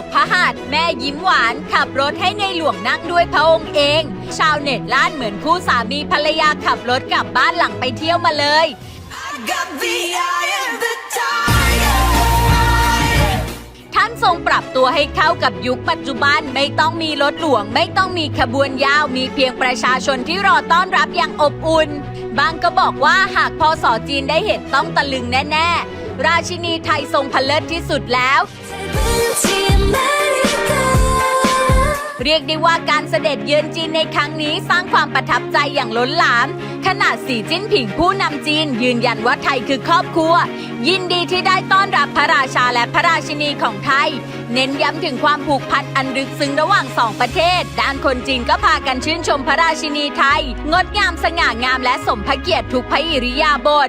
กพระหัตถ์แม่ยิ้มหวาน ขับรถให้ในหลวงนั่งด้วยพระองค์เอง ชาวเน็ตล้านเหมือนคู่สามีภรรยาขับรถกลับบ้านหลังไปเที่ยวมาเลย Got the ท่านทรงปรับตัวให้เข้ากับยุคปัจจุบันไม่ต้องมีรถหลวง ไม่ต้องมีขบวนยาวมีเพียงประชาชนที่รอต้อนรับอย่างอบอุ่น บางก็บอกว่าหากพอสอจีนได้เห็นต้องตะลึงแน่ ๆ ราชินีไทยทรงพลเลิศที่สุดแล้ว เรียกได้ว่าการเสด็จเยือนจีนในครั้งนี้สร้างความประทับใจอย่างล้นหลาม ขนาดสีจิ้นผิงผู้นำจีน ยืนยันว่าไทยคือครอบครัว ยินดีที่ได้ต้อนรับพระราชาและพระราชินีของไทย เน้นย้ำถึงความผูกพันอันลึกซึ้งระหว่างสองประเทศ ด้านคนจีนก็พากันชื่นชมพระราชินีไทย งดงามสง่างามและสมพระเกียรติทุกพระอิริยาบถ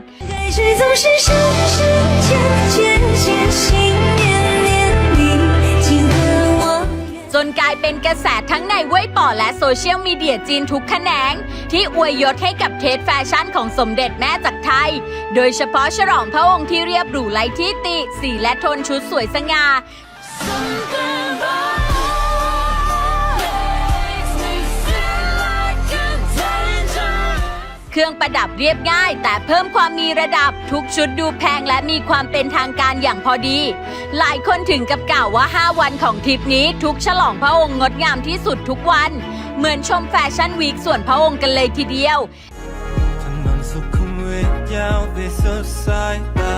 นกลายเป็นกระแสทั้งในเว่ยป่อและโซเชียลมีเดียจีนทุกแขนง ที่อวยยศให้กับเทสแฟชั่นของสมเด็จแม่จากไทย โดยเฉพาะฉลองพระองค์ที่เรียบหรูไร้ที่ติ สีและโทนชุดสวยสง่า เครื่องประดับเรียบง่าย แต่เพิ่มความมีระดับทุกชุดดูแพงและมีความเป็นทางการอย่างพอดี หลายคนถึงกับกล่าวว่า 5 วันของทริปนี้ทุกฉลองพระองค์งดงามที่สุดทุกวัน เหมือนชมแฟชั่นวีคส่วนพระองค์กันเลยทีเดียวถนนสุขุมวิทยาวไปสุดสายตา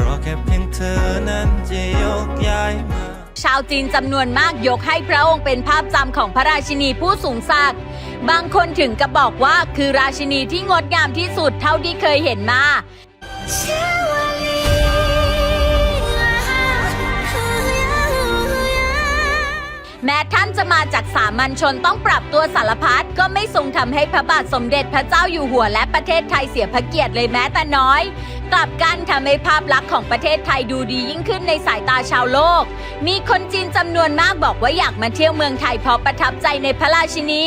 รอแค่เพียงเธอนั้นจะยกย้ายมา ชาวจีนจำนวนมากยกให้พระองค์เป็นภาพจำของพระราชินีผู้สูงศักดิ์บางคนถึงกับบอกว่าคือราชินีที่งดงามที่สุดเท่าที่เคยเห็นมาแม้ท่านจะมาจากสามัญชนต้องปรับตัวสารพัดก็ไม่ทรงทำให้พระบาทสมเด็จพระเจ้าอยู่หัวและประเทศไทยเสียพระเกียรติเลยแม้แต่น้อย กลับกันทำให้ภาพลักษณ์ของประเทศไทยดูดียิ่งขึ้นในสายตาชาวโลก มีคนจีนจำนวนมากบอกว่าอยากมาเที่ยวเมืองไทยเพราะประทับใจในพระราชินี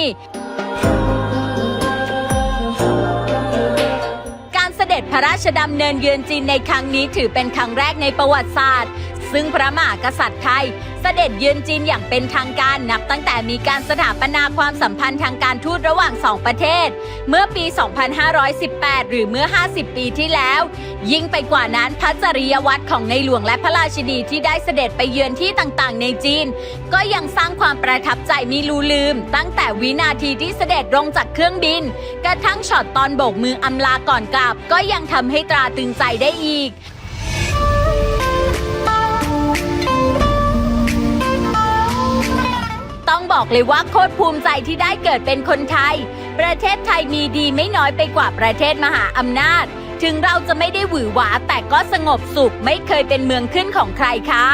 การเสด็จพระราชดำเนินเยือนจีนในครั้งนี้ถือเป็นครั้งแรกในประวัติศาสตร์ ซึ่งพระมหากษัตริย์ไทย เสด็จเยือนจีนอย่างเป็นทางการนับตั้งแต่มีการสถาปนาความสัมพันธ์ทางการทูตระหว่างสองประเทศ เมื่อปี 2518 หรือเมื่อ 50 ปีที่แล้ว ยิ่งไปกว่านั้นพระจริยวัตรของในหลวงและพระราชินีที่ได้เสด็จไปเยือนที่ต่างๆ ในจีน ก็ยังสร้างความประทับใจมีลูลืม ตั้งแต่วินาทีที่เสด็จลงจากเครื่องบิน กระทั่งช็อตตอนโบกมืออำลาก่อนกลับ ก็ยังทำให้ตราตึงใจได้อีก บอกเลยว่าโคตรภูมิใจที่ได้เกิดเป็นคนไทย ประเทศไทยมีดีไม่น้อยไปกว่าประเทศมหาอำนาจ ถึงเราจะไม่ได้หวือหวาแต่ก็สงบสุขไม่เคยเป็นเมืองขึ้นของใครค่ะ